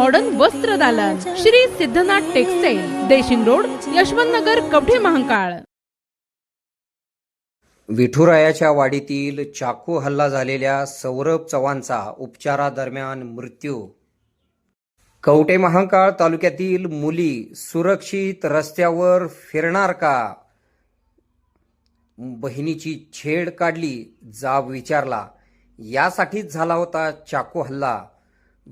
Modern वस्त्र दालन Shri Siddhanath textile Deshing road Yashwant Nagar Kavathe Mahakal. विठुरायाच्या वाडीतील चाकू हल्ला झालेल्या सौरभ चव्हाणचा उपचारादरम्यान मृत्यू. कवटे महाकाळ तालुक्यातील मुली सुरक्षित रस्त्यावर फिरणार का? बहिणीची छेड काढली जाब विचारला. यासाठीच झाला होता चाकू हल्ला.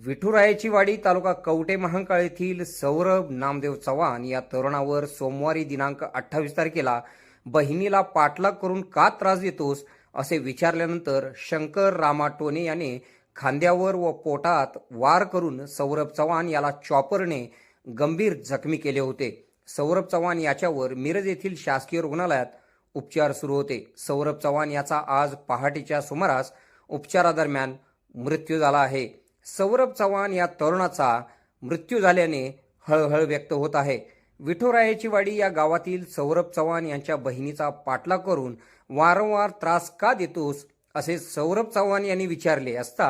विठुरायाची वाडी तालुका कवटे महांकाळ येथील सौरभ नामदेव चव्हाण या तरुणावर सोमवारी दिनांक अठ्ठावीस तारखेला बहिणीला पाठलाग करून का त्रास देतोस असे विचारल्यानंतर शंकर रामा टोने याने खांद्यावर व पोटात वार करून सौरभ चव्हाण याला चॉपरने गंभीर जखमी केले होते. सौरभ चव्हाण याच्यावर मिरज येथील शासकीय रुग्णालयात उपचार सुरू होते. सौरभ चव्हाण याचा आज पहाटेच्या सुमारास उपचारादरम्यान मृत्यू झाला आहे. सौरभ चव्हाण या तरुणाचा मृत्यू झाल्याने हळहळ व्यक्त होत आहे. विठोरायाची वाडी या गावातील सौरभ चव्हाण यांच्या बहिणीचा पाठलाग करून वारंवार त्रास का देतोस असे सौरभ चव्हाण यांनी विचारले असता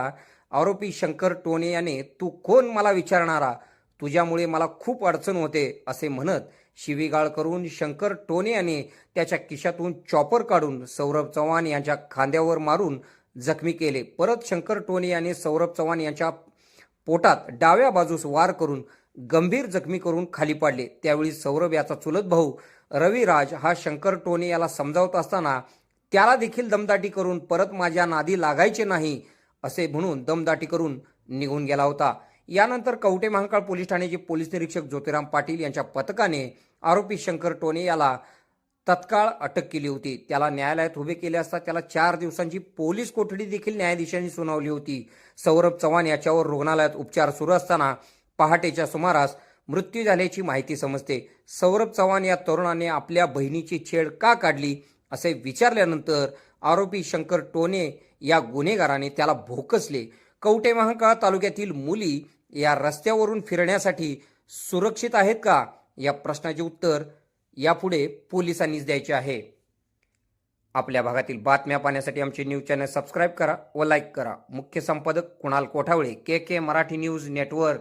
आरोपी शंकर टोने याने तू कोण मला विचारणारा? तुझ्यामुळे मला खूप अडचण होते असे म्हणत शिवीगाळ करून शंकर टोने याने त्याच्या खिशातून चॉपर काढून सौरभ चव्हाण यांच्या खांद्यावर मारून जखमी केले. परत शंकर टोने याने सौरभ चव्हाण यांच्या पोटात डाव्या बाजूस वार करून गंभीर जखमी करून खाली पाडले. त्यावेळी सौरभ याचा चुलत भाऊ रविराज हा शंकर टोने याला समजावत असताना त्याला देखील दमदाटी करून परत माझ्या नादी लागायचे नाही असे म्हणून दमदाटी करून निघून गेला होता. यानंतर कवटे महांकाळ पोलीस ठाण्याचे पोलीस निरीक्षक ज्योतिराम पाटील यांच्या पथकाने आरोपी शंकर टोने याला तत्काळ अटक केली होती. त्याला न्यायालयात उभे केले असता त्याला चार दिवसांची पोलीस कोठडी देखील न्यायाधीशांनी सुनावली होती. सौरभ चव्हाण याच्यावर रुग्णालयात उपचार सुरू असताना पहाटेच्या सुमारास मृत्यू झाल्याची माहिती समजते. सौरभ चव्हाण या तरुणाने आपल्या बहिणीची छेड का काढली असे विचारल्यानंतर आरोपी शंकर टोने या गुन्हेगाराने त्याला भोकसले. कवटे महाकाळ तालुक्यातील मुली या रस्त्यावरून फिरण्यासाठी सुरक्षित आहेत का? या प्रश्नाचे उत्तर यापुढे पोलिसांनीच द्यायचे आहे. आपल्या भागातील बातम्या पाहण्यासाठी आमचे न्यूज चॅनल सबस्क्राईब करा व लाईक करा. मुख्य संपादक Kunal Kothawale K K Marathi news network.